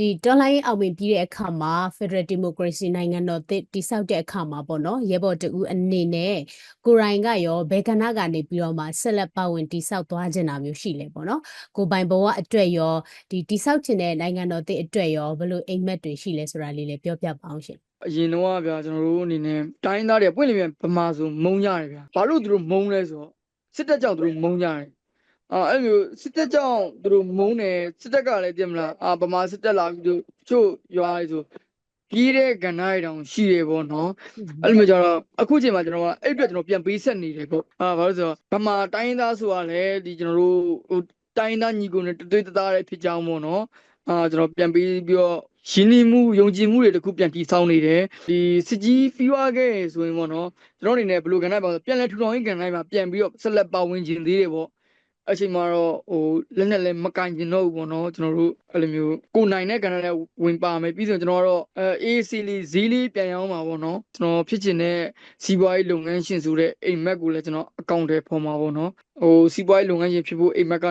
ဒီတော်လှန်ရေးအောင်မြင်ပြီးတဲ့အခါမှာ Federal Democracy နိုင်ငံတော်သစ်တည်ဆောက်တဲ့အခါမှာပေါ့နော်ရဲဘော်တူအနေနဲ့ကိုရိုင်းကရောဘယ်ကဏ္ဍကနေပြီးတော့မှဆက်လက်ပါဝင်တည်ဆောက်သွားခြင်းတာမျိုးရှိလဲပေါ့နော်ကိုပိုင်ဘဝအတွက်ရောဒီတည်ဆောက်ခြင်းတဲ့နိုင်ငံတော်သစ်အတွက်ရောဘယ်လိုအိမ်မက်တွေရှိလဲဆိုတာလေးလည်းပြောပြပါအောင်ရှင်အရင်တော့ကဗျာကျွန်တော်တို့အနေနဲ့တိုင်းသားတွေပွင့်လင်းပြန်ဗမာဆိုမုံကြတယ်ဗျာဘာလို့သူတို့မုံလဲဆိုတော့စစ်တပ်ကြောင့်သူတို့မုံကြတယ် အာအဲ့လိုစစ်တပ်ကြောင့်သူတို့မုံတယ်စစ်တပ်ကလည်းသိမလားအာဗမာစစ်တပ်လာပြီးတို့ချို့ရွာလေးဆိုကြီးတဲ့ကဏ္ဍတွေတောင်ရှိတယ်ပေါ့နော်အဲ့လိုမျိုးကြတော့အခုချိန်မှာကျွန်တော်ကအဲ့အတွက်ကျွန်တော်ပြန်ပေးဆက်နေတယ်ပေါ့အာဘာလို့လဲဆိုတော့ဗမာတိုင်းသားဆိုတာလည်းဒီကျွန်တော်တို့ဟိုတိုင်းသားညီကိုနဲ့တသွေးတသားတွေဖြစ်ကြောင်းပေါ့နော်အာကျွန်တော်ပြန်ပေးပြီးတော့ရှင်းလင်းမှုယုံကြည်မှုတွေတခုပြန်တည်ဆောက်နေတယ်ဒီစစ်ကြီးပြီးွားခဲ့ဆိုရင်ပေါ့နော်ကျွန်တော်အနေနဲ့ဘယ်လိုကဏ္ဍပါဆိုပြန်လဲထူထောင်ရေးကဏ္ဍမှာပြန်ပြီးတော့ဆက်လက်ပါဝင်ခြင်းသေးတယ်ပေါ့ အချိန်မှာတော့ဟိုလက်နဲ့လည်းမကင်ကျင်တော့ဘူးပေါ့နော်ကျွန်တော်တို့အဲ့လိုမျိုးကိုနိုင်တဲ့ကဏ္ဍနဲ့ဝင်ပါမယ်ပြီးဆိုရင်ကျွန်တော်ကတော့အဲ AC လေးဈေးလေးပြန်ရောင်းပါပေါ့နော်ကျွန်တော်ဖြစ်ချင်တဲ့စီးပွားရေးလုပ်ငန်းရှင်ဆိုတဲ့အိမ်မက်ကိုလည်းကျွန်တော်အကောင့်ထဲဖော်မှာပေါ့နော်ဟိုစီးပွားရေးလုပ်ငန်းရှင်ဖြစ်ဖို့အိမ်မက်က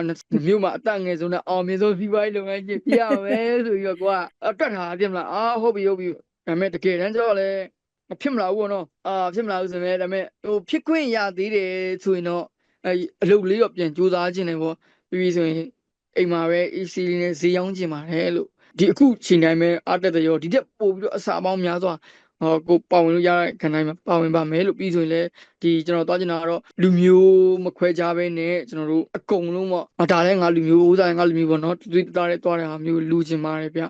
မြို့မှာအတက်ငယ်ဆုံးနဲ့အောင်မြင်ဆုံးစီးပွားရေးလုပ်ငန်းရှင်ဖြစ်ရမယ်ဆိုပြီးတော့ကွာအတွတ်ထားတယ်မလားအာဟုတ်ပြီဟုတ်ပြီဒါပေမဲ့တကယ်တမ်းကျတော့လည်းမဖြစ်မလာဘူးပေါ့နော်အာဖြစ်မလာဘူးဆိုရင်လည်းဒါပေမဲ့ဟိုဖြစ်ခွင့်ရသေးတယ်ဆိုရင်တော့ အဲအလုပ်လေးတော့ပြန်ကြိုးစားခြင်းတယ်ပေါ့ပြီးပြီဆိုရင်အိမ်မှာပဲ AC လေးနဲ့ဈေးရောင်းခြင်းပါတယ်လို့ဒီအခုချိန်တိုင်းပဲအားတက်တဲ့ရောဒီတက်ပို့ပြီးတော့အစာပေါင်းများစွာဟောကိုပါဝင်လို့ရတဲ့ခံတိုင်းမှာပါဝင်ပါမယ်လို့ပြီးဆိုရင်လည်းဒီကျွန်တော်သွားချင်တာကတော့လူမျိုးမခွဲခြားပဲနဲ့ကျွန်တော်တို့အကုန်လုံးပေါ့အာဒါလည်းငါလူမျိုးဥစားလည်းငါလူမျိုးပေါ့နော်သူသားတဲ့သွားတဲ့ဟာမျိုးလူချင်ပါတယ်ဗျ